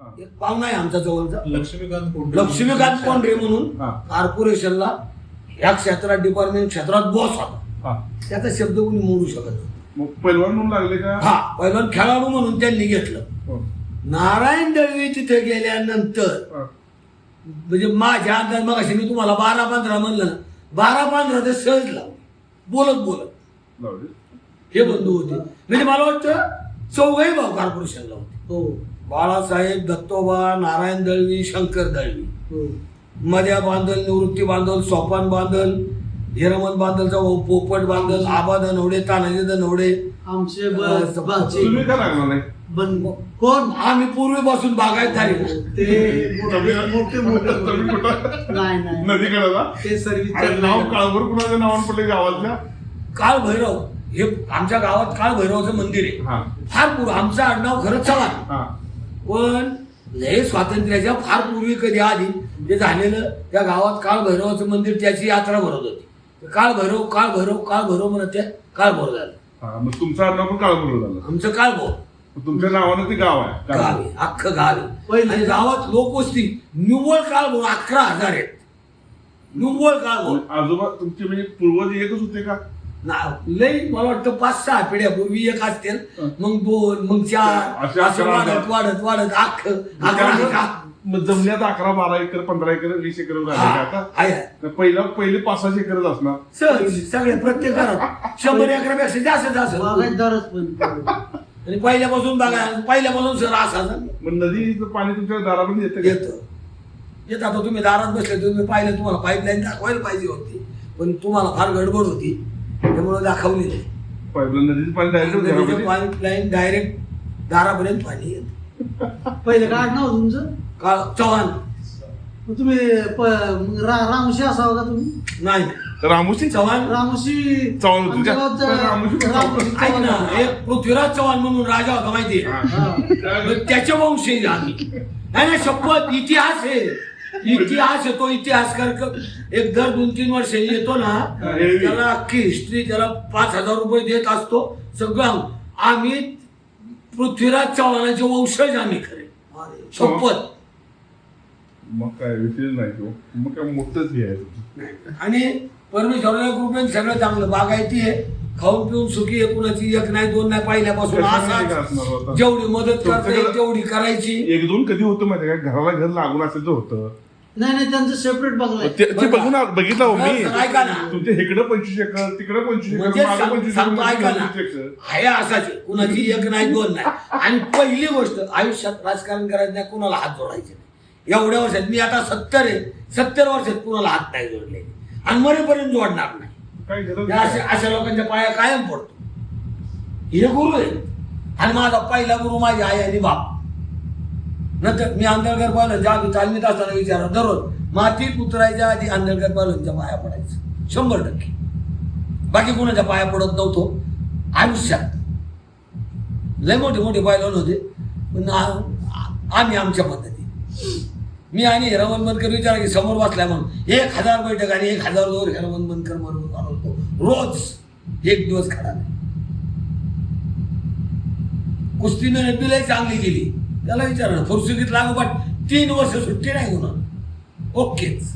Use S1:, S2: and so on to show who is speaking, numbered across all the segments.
S1: एक पाहुणा आहे आमच्या जवळचा.
S2: लक्ष्मीकांत कोंडरे.
S1: लक्ष्मीकांत कोंढरे म्हणून
S3: हा.
S1: कॉर्पोरेशनला या क्षेत्रात डिपार्टमेंट क्षेत्रात बॉस होता.
S3: हा.
S1: त्याचा शब्द कोणी मोडू शकत नाही.
S3: मग पैलवान म्हणून लागले का?
S1: हा पहिला खेळाडू म्हणून त्यांनी घेतलं.
S3: हो.
S1: नारायण दळवी तिथे गेल्यानंतर
S3: हा.
S1: म्हणजे माझ्या अंदाज मग मी तुम्हाला बारा पंधरा म्हणलं ना बारा पंधरा ते सहज लावले. बोलत बोलत. हे बंधू होते. म्हणजे मला वाटतं चौघही भाऊ कॉर्पोरेशनला होते.
S4: हो.
S1: बाळासाहेब दत्तोबा नारायण दळवी शंकर दळवी.
S4: हो.
S1: मध्या बांधल निवृत्ती बांधल सोपान बांधल हिरमन बांधलचा भाऊ पोपट बांधल आबा दनवडे तानाजी दनवडे
S4: आमचे
S3: तुम्ही का लागला नाही?
S4: कोण?
S1: आम्ही पूर्वीपासून बागायत झाले
S4: ते मोठे मोठे मोठे
S3: तुम्ही कुठं?
S4: नाही नाही.
S3: नदीकडे नाव काळभर कुणाच्या नावानं पडले गावातल्या?
S1: काळ भैरव हे आमच्या गावात काळ भैरवाचं मंदिर आहे.
S3: हा.
S1: फार पूर्व आमचं आडनाव खरंच चव्हाण.
S3: हा.
S1: पण लय स्वातंत्र्याच्या फार पूर्वी कधी आधी जे झालेलं त्या गावात काळ भैरवाचं मंदिर त्याची यात्रा भरत होती. काळ भैरव काळ भैरव काळ भैरव म्हणत त्या काळ भैरव झालं.
S3: हा मग तुमचं नाव पण काळभर झालं.
S1: आमचं काळ भैरव
S3: मग तुमच्या नावानं ते गाव आहे
S1: गाव
S3: काळभोर.
S1: आहे अख्खं गाव आहे.
S4: पहिले-
S1: आणि गावात लोकवस्ती निव्वळ काळ भैरव अकरा हजार आहेत. निव्वळ काळ भैरव
S3: आजोबा तुमचे म्हणजे पूर्वज एकच होते का?
S1: लई मला वाटतं पाच सहा पिढ्यापूर्वी एक असतील.
S3: हं.
S1: मग दोन मग चार.
S3: असे
S1: असं वाढत. वाढत वाढत. अख्ख अकरा
S3: जमल्यात अकरा बारा एकर पंधरा एकर वीस एकर आता. पहिला पहिले पाच सहाशे एकरच असणार.
S1: सहज सगळे प्रत्येक घरात शंभर एकरापेक्षा जास्त असं
S4: बागायतदारच पण.
S1: आणि पहिल्यापासून बघा पहिल्यापासून सर असायचं
S3: मग नदीचं पाणी तुमच्या दारामध्ये येतं?
S1: येतं. येत. आता तुम्ही दारात बसले तुम्ही पाहिलं तुम्हाला पाईपलाईन दाखवायला पाहिजे होती. पण तुम्हाला फार गडबड होती. त्यामुळे दाखवली नाही
S3: पाईपलाईन नदीचं पाणी डायरेक्ट घरामध्ये
S1: पाईपलाईन डायरेक्ट दारापर्यंत पाणी येत.
S4: पहिलं काय नाव तुमचं?
S1: का चव्हाण.
S4: मग तुम्ही प- रा- रामोशी असावं का तुम्ही?
S1: नाही.
S3: रामोशी?
S1: चव्हाण.
S4: रामोशी
S3: चव्हाण होतं
S4: आमच्या
S3: का?
S4: गावचं
S3: रामोशी पण
S4: रामोशी
S1: ऐक
S4: चव्हाण.
S1: ना एक पृथ्वीराज चव्हाण म्हणून राजा होता माहितीये
S3: हा.
S1: त्याच्या वंशज आम्ही. नाही नाही शपथ इतिहास आहे इतिहास येतो इतिहासकार एक दर दोन तीन वर्ष येतो ना त्याला अख्खी हिस्ट्री त्याला पाच हजार रुपये देत असतो. सगळं आम्ही पृथ्वीराज चव्हाणाचे वंशज आम्ही खरे. शपथ.
S3: मग काय विषय नाही तो. मग काय मोठंच हे आहे.
S1: आणि परमेश्वराच्या कृपेने सगळं चांगलं बागायती आहे. खाऊन पिऊन सुखी आहे कुणाची एक नाही दोन नाही पहिल्यापासून असा? जेवढी मदत करता येईल तेवढी करायची.
S3: एक दोन कधी होतं माहिती का? घराला घर लागून असेल तर होतं.
S4: नाही नाही त्यांचं सेपरेट बघलाय
S3: ते ते बघून आ- बघितलं हो मी.
S1: ऐका ना.
S3: तुमच्या इकडे पंचवीस एकर तिकडे पंचवीस
S1: म्हणजे
S3: एकर मागे
S1: सांग-
S3: पंचवीस एकर
S1: सांगतो ऐका ना.
S3: पंचवीस एकर.
S1: आहे असाचे कुणाची एक नाही दोन नाही. आणि पहिली गोष्ट आयुष्यात राजकारण करायचं नाही कुणाला हात जोडायचे नाही. एवढ्या वर्षात मी आता सत्तर आहे. सत्तर वर्षात कुणाला हात नाही जोडले आणि मरेपर्यंत जोडणार नाही.
S3: काय गरज
S1: या अशा
S3: नाही.
S1: अशा लोकांच्या पाया कायम पडतो. हे गुरु आहे आणि माझा पहिला गुरु माझी आई आणि बाप. नंतर मी आंधळकर पाहिलं ज्या आम्ही तालमीत असताना विचारा दररोज मातीत उतरायच्या आधी आंधळकर पाहिलंच्या पाया पडायचं. शंभर टक्के. बाकी कोणाच्या पाया पडत नव्हतो? आयुष्यात. लय मोठे मोठे पायलवान होते पण आम्ही आमच्या पद्धती मी आणि हिरामन बनकर विचारा की समोर बसलाय म्हणून एक हजार बैठक आणि एक हजार दोन हिरामन बनकर म्हणून बनवतो रोज एक दिवस खडा नाही. कुस्तीनं नबीलाही चांगली गेली त्याला विचारा ना फुरसुकीत लागोपाठ तीन वर्ष सुट्टी नाही होणार. ओकेच.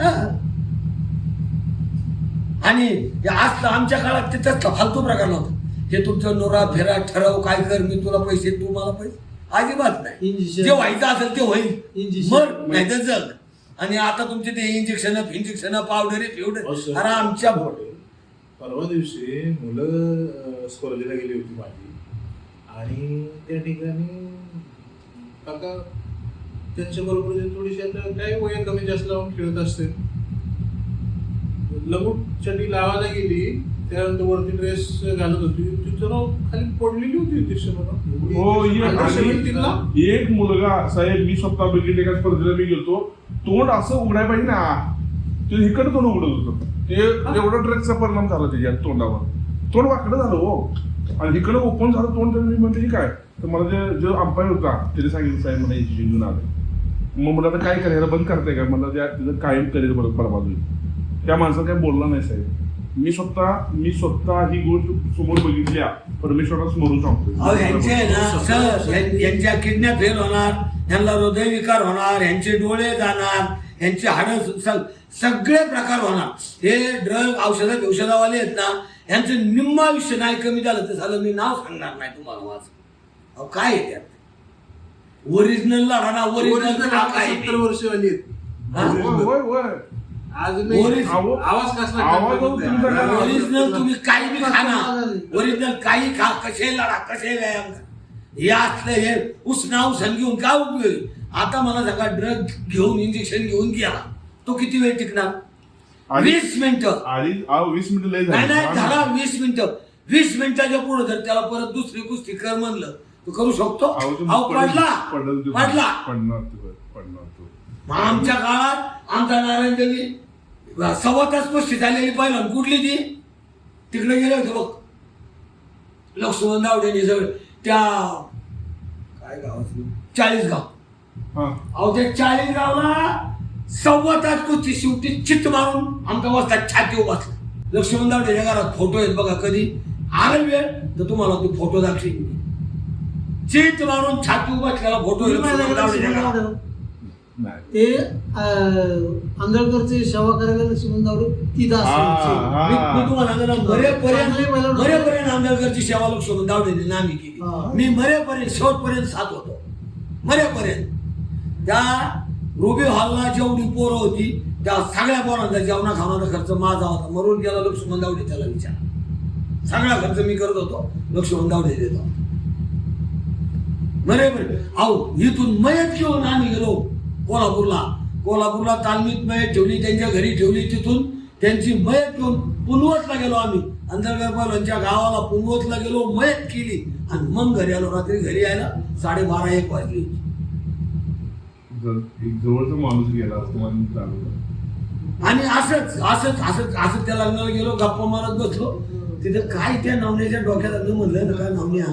S1: हा. आणि असलं आमच्या काळात ते तसला फालतू प्रकार नव्हता. हे तुमचं नोरा फेरा ठरव काय कर मी तुला पैसे तू मला पैसे. अजिबात नाही. जे व्हायचं असेल ते होईल. मग नाही तर जग. आणि आता तुमचे ते इंजेक्शन इंजेक्शन पावडर पिवडर अरे आमच्या
S2: परवा दिवशी मुलं स्पर्धेला गेली होती माझी. आणि त्या ठिकाणी काका त्यांच्या बरोबर थोडीशी आता काय वय कमी जास्त लावून खेळत असते लंगूट चटी लावायला गेली त्यानंतर वरती ड्रेस घालत होती. तिचं नाव खाली पडलेली होती ती
S3: हो एक मुलगा साहेब मी स्वतः बघितले एका स्पर्धेला मी गेलो तोंड असं उघडाय पाहिजे ना ते इकडे तोंड उघडत होतं. ते एवढा ड्रगचा परिणाम झाला त्याच्या तोंडावर. तोंड वाकडं झालं हो. आणि इकडं ओपन झालं तोंड त्याने मी की काय? तर मला जे जो अंपायर होता त्याने सांगितलं साहेब मला इंजेक्शन घेऊन मग मला आता काय करायला बंद करताय का? मला त्या तिथं कायम करिअर बरं बरबाद होईल त्या माणसाला काही बोलला नाही साहेब. मी स्वतः मी स्वतः ही गोष्ट समोर बघितल्या परमेश्वराला समोरून
S1: अहो यांचे आहे ना
S3: सांगतो
S1: यांच्या किडन्या फेल होणार यांना हृदयविकार होणार यांचे डोळे जाणार यांचे हाडं सगळे प्रकार होणार. हे ड्रग औषध औषधावाले आहेत ना यांचं निम्म आयुष्य नाही कमी झालं तर झालं. मी नाव सांगणार नाही तुम्हाला माझं. अहो काय आहे त्यात? ओरिजिनल राणा ओरिजिनल
S2: सत्तर वर्ष आली.
S1: हा?
S2: आज आवाज कसला
S1: ओरिजिनल तुम्ही? काही बी खा ना. ओरिजिनल काही खा. कसे लढा कसे व्यायाम. हे असलं हे उसना उसन घेऊन काय उपयोग? आता मला सांगा ड्रग घेऊन इंजेक्शन घेऊन गेला तो किती वेळ टिकणार? वीस मिनिटं.
S3: आधी अहो, वीस मिनिटं लय
S1: नाही नाही
S3: झाली
S1: वीस मिनिटं. वीस मिनिटाच्या पुढे जर त्याला परत दुसरी कुस्ती कर म्हणलं तो करू शकतो.
S3: अहो, तो
S1: अहो पडला
S3: पडलं. तो.
S1: पडला.
S3: पडणार तो पडणार तो.
S1: मग आमच्या काळात आमचा नारायण देवी सव्वा तास झालेली पहिला कुठली ती? तिकडे गेले होते बघ. लक्ष्मण दावडेने सगळे. त्या काय गाव चाळीस गाव
S3: हा.
S1: अहो त्या चाळीस गावला सव्वा तास कुस्ती शेवटी चित्त मारून आमचा वाजता छाती बसला लक्ष्मण दावडेच्या घरात फोटो आहेत बघा कधी. आला वेळ तर तुम्हाला ते फोटो दाखवीन चित्त मारून छाती उभासलेला फोटो लक्ष्मण
S4: ते अं, आंधळकरचे सेवा करायला लक्ष्मण दावडे तिथं.
S1: मी मी तुम्हाला मरेपर्यंत. मरेपर्यंत आंबेडकरची सेवा लोक शोधून दावडेने नामी केली. मी मरेपर्यंत शेवटपर्यंत साथ होतो. मरेपर्यंत त्या रुबी हॉलला जेवढी पोरं होती त्या सगळ्या पोरांचा जेवणा खावण्याचा खर्च माझा होता. मरून गेला लक्ष्मण दावडे त्याला विचार. सगळा खर्च मी करत होतो लक्ष्मण दावडे देतो बरे अहो इथून मयत घेऊन आम्ही गेलो कोल्हापूरला. कोल्हापूरला तालमीत मयत ठेवली त्यांच्या घरी ठेवली तिथून. त्यांची मयत घेऊन पुनवतला गेलो आम्ही. अंधरगरपालांच्या गावाला पुनवतला गेलो मयत केली. आणि मग घरी आलो रात्री घरी यायला साडेबारा एक वाजली. होती
S3: एक जवळचा माणूस गेला असतो मला चालू
S1: आणि असंच असंच असंच असंच त्या लग्नाला गेलो गप्पा मारत बसलो. तिथे काय त्या नवण्याच्या डोक्यात आलं म्हणलं ना काय नवण्या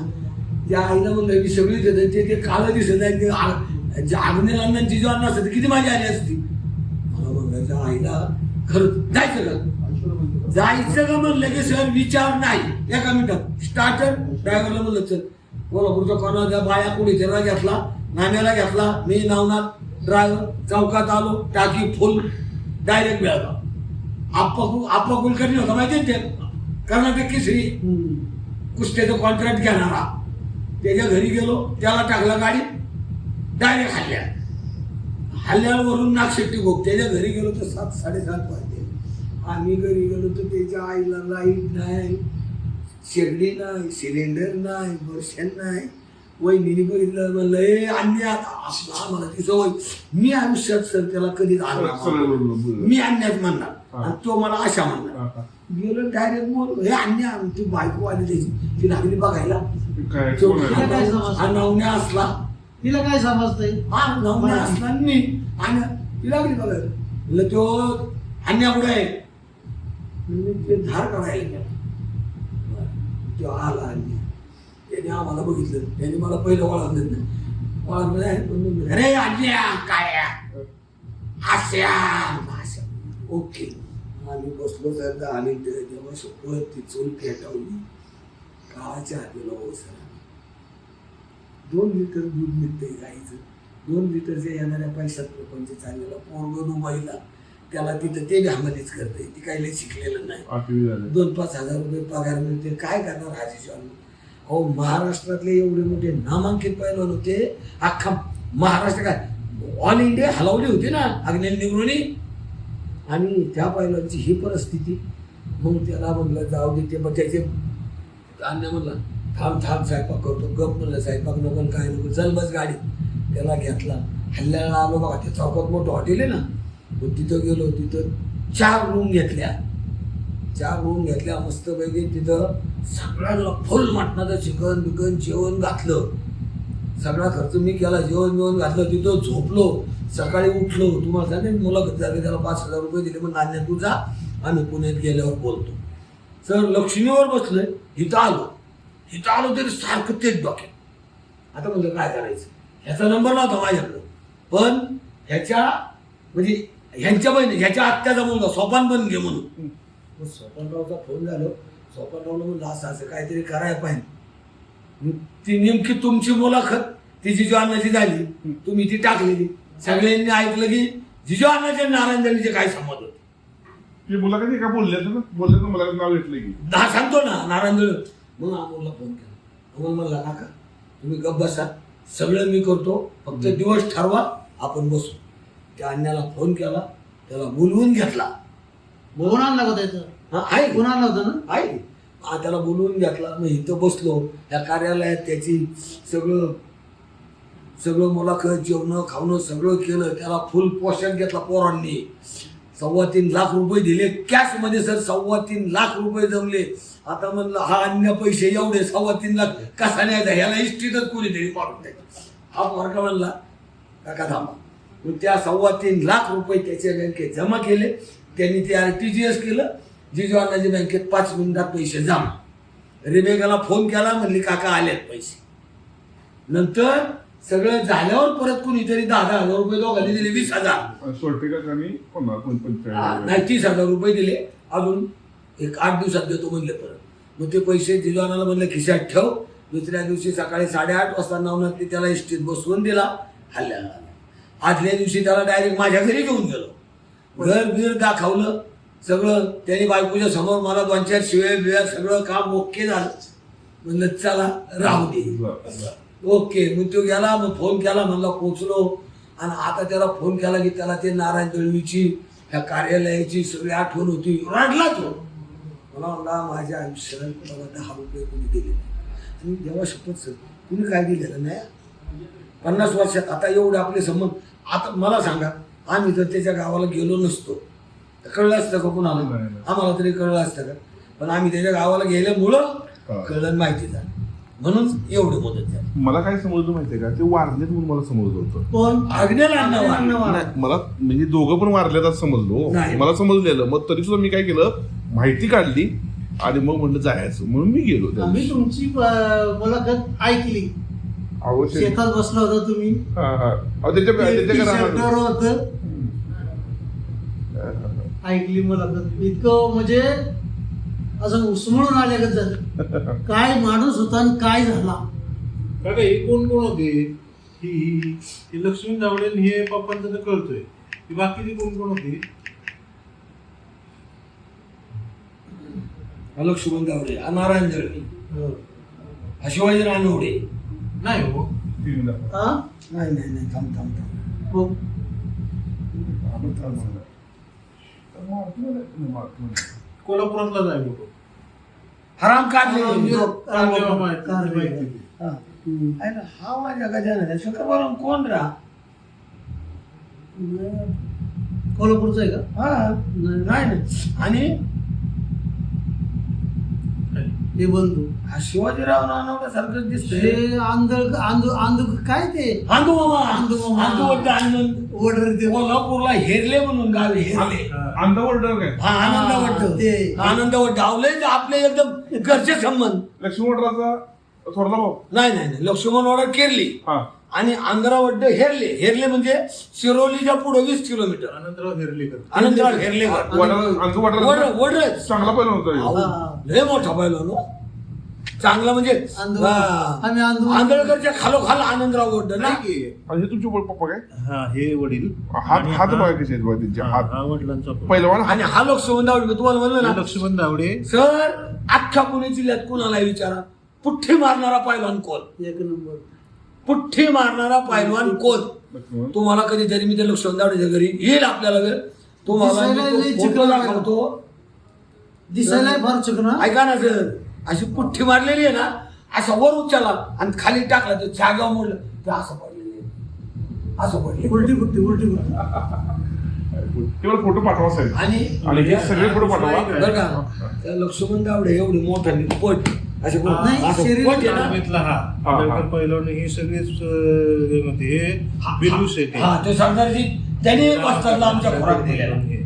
S1: त्या आईला म्हणलं की सगळी येते ते ते काळं दिसत आहे ते आ- अग्नेल अण्णांची जो अन्न असते किती माझी आली असती? मला म्हणलं त्या आईला खरं जायचं का? जायचं का म्हणलं की सर विचार नाही. एका मिनिटात. स्टार्टर ड्रायव्हरला म्हणलं चल कोल्हापूरच्या कोणाच्या बाया कोणी त्याला घेतला नाण्याला घेतला मी नावनाथ ड्रायव्हर चौकात आलो टाकी फुल डायरेक्ट मिळाला. आप्पा कु- आप्पा कुलकर्णी होता माहिती आहे ते? कर्नाटक केसरी. कुस्त्याचं कॉन्ट्रॅक्ट घेणारा. त्याच्या घरी गेलो त्याला टाकला गाडी डायरेक्ट हल्ल्या हल्ल्यावरून नागशेट्टी भोग. त्याच्या घरी गेलो तर सात साडेसात वाजले. आम्ही घरी गेलो तर त्याच्या आईला लाइट नाही शेगडी नाही सिलेंडर नाही बर्शन नाही. वहिनीने बघितलं म्हणलं ए अन्य आता असला मला ती सवय मी आयुष्यात सर त्याला कधीच आणणार. मी अन्यात म्हणणार. आणि तो मला अशा म्हणणार. गेलो डायरेक्ट बोल हे अन्य ती बायको आली त्याची ती लागली बघायला? हा नवण्या असला
S4: तिला काय समजतंय
S1: हा नवण्या असला आणि मी आणि ती लागली बघायला म्हणलं तो अन्या कुठे आहे ते धार काढायला गेला. तो आला अन्य त्याने आम्हाला बघितलं. त्याने मला पहिलं ओळखलं नाही. ओळखलं अरे अन्या काय आहे?" आशा आशा ओके. आम्ही बसलो तर आम्ही तेव्हा शपथ ती चूल पेटवली काळाच्या हातीला ओसरा दोन लिटर दूध निघतंय गाईचं. दोन लिटरच्या येणाऱ्या पैशात प्रपंच चाललेला पोरग दुबईला त्याला तिथं ते घामलीच करते ती काही शिकलेलं नाही. दोन पाच हजार रुपये पगार मिळते काय करणार राजेश्वर अहो महाराष्ट्रातले एवढे मोठे नामांकित पैलवान होते. अख्खा महाराष्ट्र काय? ऑल इंडिया हलवली होती ना अग्नेल निवृणी आणि त्या पैलवानची ही परिस्थिती. मग त्याला म्हणलं जाऊ दे ते मग त्याचे अन्य म्हटलं थांब थांब स्वयंपाक करतो. गप म्हणलं स्वयंपाक नको काय नको चल बस गाडी त्याला घेतला. हल्ल्याला आलो बघा ते चौकात मोठं हॉटेल आहे ना. मग तिथं गेलो तिथं चार रूम घेतल्या. चार रूम घेतल्या मस्तपैकी तिथं सगळ्यांना फुल मटणाचं चिकन बिकन जेवण घातलं. सगळा खर्च मी केला जेवण बिवण घातलं तिथं झोपलो. सकाळी उठलो. तुम्हाला सांगेन मुलाखत झाली त्याला पाच हजार रुपये दिले. मग नाण्या तू जा. आम्ही पुण्यात गेल्यावर बोलतो. सर लक्ष्मीवर बसलोय. इथं आलो. इथं आलो तरी सारखं तेच डोक्यात. आता म्हणलं काय करायचं? ह्याचा नंबर नव्हता माझ्याकडं. पण ह्याच्या म्हणजे ह्यांच्या बहिणी ह्याच्या आत्याचा मुलगा सोपान बन घे म्हणून. मग स्वपनरावचा फोन झालो. स्वपनरावला म्हणलं असं असं काहीतरी करायला पाहिजे. ती नेमकी तुमची मुलाखत ती जिजू अण्णाची झाली. तुम्ही ती टाकलेली. सगळ्यांनी ऐकलं की जिजू अण्णाचे नारायण काय संबंध होते?
S3: ते मुलाखती का बोलले ना बोलले तर मला नाव घेतलं की.
S1: हा सांगतो ना नारायण मग अमोलला फोन केला. अमोल म्हणला काका तुम्ही गप्प बसा. सगळं मी करतो. फक्त दिवस ठरवा आपण बसू. त्या अण्णाला फोन केला. त्याला बोलवून घेतला.
S4: फोन आणला का त्याचा?
S1: हा आहे
S4: आणला होता ना?
S1: आहे त्याला बोलवून घेतला. मग इथं बसलो. त्या कार्यालयात त्याची सगळं सगळं मुलाखत जेवणं खावणं सगळं केलं. त्याला फुल पोषण घेतला पोरांनी. सव्वा तीन लाख रुपये दिले. कॅशमध्ये सर सव्वा तीन लाख रुपये जमले. आता म्हणलं हा अन्य पैसे एवढे सव्वा तीन लाख कसा न्यायचा? ह्याला इष्टीतच कोणीतरी पाडून द्यायचं. हा पोरका म्हणला काका थांबा. मग त्या सव्वा तीन लाख रुपये त्याच्या बँकेत जमा केले. त्यांनी ते आर टी जी एस केलं. जिजू अण्णाजी बँकेत पाच मिनिटात पैसे जमा. रेबेकाला फोन केला म्हणली काका आलेत पैसे. नंतर सगळं झाल्यावर परत कुणीतरी दहा दहा हजार रुपये दोघांनी दिले वीस हजार. नाही तीस हजार रुपये दिले. अजून एक आठ दिवसात देतो म्हणले परत. मग ते पैसे जिजवानाला म्हणलं खिशात ठेव. दुसऱ्या दिवशी सकाळी साडेआठ वाजता नवनाथने त्याला इष्टीत बसवून दिला. हल्ल्याला. आदल्या दिवशी त्याला डायरेक्ट माझ्या घरी घेऊन गेलो. घर बीर दाखवलं. सगळं त्यांनी बायकोच्या समोर मला दोन चार शिवे बिव्या सगळं काम ओके झालं. म्हणलं चला राहू दे. ओके मग तो गेला मग फोन केला म्हणला पोचलो. आणि आता त्याला फोन केला की त्याला ते नारायण दळवीची ह्या कार्यालयाची सगळी आठवण होती. रडला तो. मला म्हणला माझ्या आयुष्यात मला दहा रुपये कोणी दिले नाही आणि देवा शपथ सर कुणी काय दिलेलं नाही? पन्नास वर्षात आता एवढे आपले संबंध. आता मला सांगा आम्ही जर त्याच्या गावाला गेलो नसतो. तर कळलं असतं का कुणाला. आम्हाला तरी कळलं असतं का? पण आम्ही त्याच्या गावाला गेल्यामुळं
S3: हा.
S1: कळलं माहिती झालं. म्हणून एवढी मदत झाली.
S3: मला काय समजलं माहितीये का? ते वारलेत म्हणून मला समजलं होतं.
S1: वारले.
S3: नाही, मला म्हणजे दोघं पण वारल्यात असं समजलो
S1: नाही.
S3: मला समजलेलं. मग तरी सुद्धा मी काय केलं? माहिती काढली आणि मग म्हणलं जायचं. म्हणून मी गेलो त्या
S4: आम्ही
S3: दिवशी.
S4: तुमची अं, मुलाखत ऐकली. शेतात बसला होता तुम्ही.
S3: हा हा. अहो, त्याच्या त्याच्या घरामध्ये-
S4: शर्टावर होतं. ऐकली मुलाखत इतकं म्हणजे असं उसमळून आल्यागत झालं. काय माणूस होता आणि काय झाला?
S2: काका हे कोण कोण होते? ही ही- ही. लक्ष्मी जावडे हे पप्पांचं तर कळतोय. ही बाकीची कोण कोण होती?
S1: हा लक्ष्मण गावडे हा नारायण दळवी
S4: हो.
S1: हा शिवाजी रानवडे.
S2: नाही हो.
S4: हा?
S1: नाही नाही नाही थांब थांब थांब.
S2: कोल्हापुरातला जाय
S1: हराम काढले. हा. हा. माझ्या गजानन शंकर बरोबर कोण रा?
S4: कोल्हापूरचं आहे का?
S1: हा.
S4: नाही.
S1: आणि?
S4: हे बंधू.
S1: हा शिवाजीराव नानवडे सारखंच दिसतंय.
S4: हे आंधळ आंधळ आंधळ काय ते?
S1: आंदू मामा.
S4: आंदू मामा.
S1: आनंद
S4: ऑर्डर ते
S1: कोल्हापूरला हेरले म्हणून गावी हेरले.
S3: अंधवडलं काय
S1: हा आनंद वाटत
S4: ते.
S1: आनंद वाटत आवले आपले एकदम घरचे संबंध.
S3: लक्ष्मी वडराचा थोरला भाऊ.
S1: नाही नाही नाही. लक्ष्मण वाडा केरली.
S3: हा.
S1: आणि आंध्रावड्ड हेरले. हेरले म्हणजे शिरोलीच्या पुढे वीस किलोमीटर.
S2: अनंतराव हेरलेकर
S1: आनंदराव हेरलेकर
S3: वडरा चांगला पहिला होता.
S4: हा.
S1: लय मोठा पहिला नो चांगला म्हणजे हा.
S4: आम्ही आंधळ-
S1: आंधळकरच्या खालोखाल आनंदराव ना.
S3: आणि हे तुमचे पप्पा काय?
S2: हा हे वडील.
S3: हात
S2: आणि
S3: हात
S2: हा-
S3: बघा कसे आहेत बघा त्यांचे
S2: हा
S3: हात.
S2: हा वडिलांचा.
S3: पहिलवान
S1: आणि हा लोक सुगंधावडी मी तुम्हाला म्हणलं ना.
S2: लक्ष्मण दावडे
S1: सर अख्ख्या पुणे जिल्ह्यात कुणाला विचारा. पुठ्ठी मारणारा पैलवान कोण?
S4: एक नंबर.
S1: पुठ्ठी मारणारा पैलवान कोण?
S3: लक्ष्मण
S1: तुम्हाला कधीतरी मी ते लक्ष दावडीच्या घरी येईल आपल्याला वेळ तुम्हाला
S4: दिसायला
S1: मी तो
S4: लय
S1: फोटो
S4: चिकन आहे.
S1: दाखवतो
S4: दिसायला फार चुकना
S1: ऐका ना सर. अशी पुठ्ठी मारलेली आहे ना असं वर उचलला आणि खाली टाकला तो जागा मोडलं. ते असं पडलेलं आहे. असं पडले
S4: उलटी फुटती उलटी
S3: फोटो पाठवा साहेब.
S1: आणि
S3: आणि हे सगळे फोटो पाठवा.
S1: बरं का त्या लक्ष्मण दावडे एवढे मोठा पट असे
S2: पहिलवान हे. सगळेच हे हे बिल्लू शेटे
S1: हा. ते. सरदारजी त्यांनी वस्तादला आमच्या खोराक दिलेला.
S2: हे.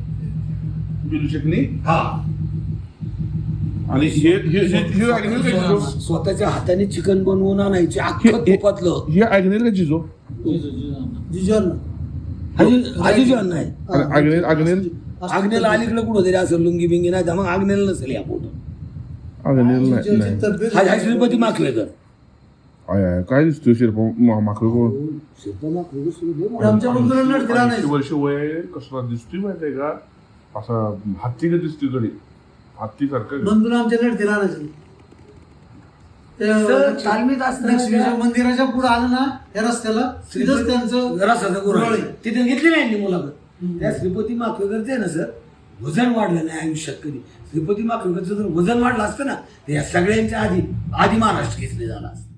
S3: बिलू शेटणी
S1: हा.
S3: आणि हे हे हे हे अग्नेल का जिजो
S1: स्व- स्वतःच्या हाताने चिकन बनवून आणायचे अख्खं
S3: हे-
S1: तुपातलं.
S3: हे अग्नेल का जिजो
S1: आजी
S3: अग्नेल अग्नेल
S1: आग्नेला अलीकडे कुठं तरी असं लुंगी बिंगी नाही तर मग आग्नेला नसेल या फोटो
S3: अगं नाही, नाही.
S1: हा श्रीपती माखलेकर
S3: आय, आय, काय दिसतोय शिरपा माकडं कोण?
S4: आमच्या बंधूला नाही
S3: वर्ष वय आहे, कसला दिसतोय माहितीये का? असा हत्ती का दिसतोयकडे हत्ती सारखं
S4: बंधूला आमच्या नट दिला नाही ते
S1: सर, तालमीत असताना
S4: लक्ष्मीच्या
S1: त्या-
S4: मंदिराच्या पुढे आलं ना या रस्त्याला तिथंच त्यांचं
S1: रसाचं.
S4: गुरळ आहे.
S1: तिथे घेतली नाही यांनी मुलाखत. त्या श्रीपती माखलेकरचे आहे ना सर वजन वाढलं नाही आयुष्यात कधी श्रीपती माखलेकरचं जर वजन वाढलं असतं ना तर या सगळ्यांच्या आधी आधी महाराष्ट्र घेतले झाला असतं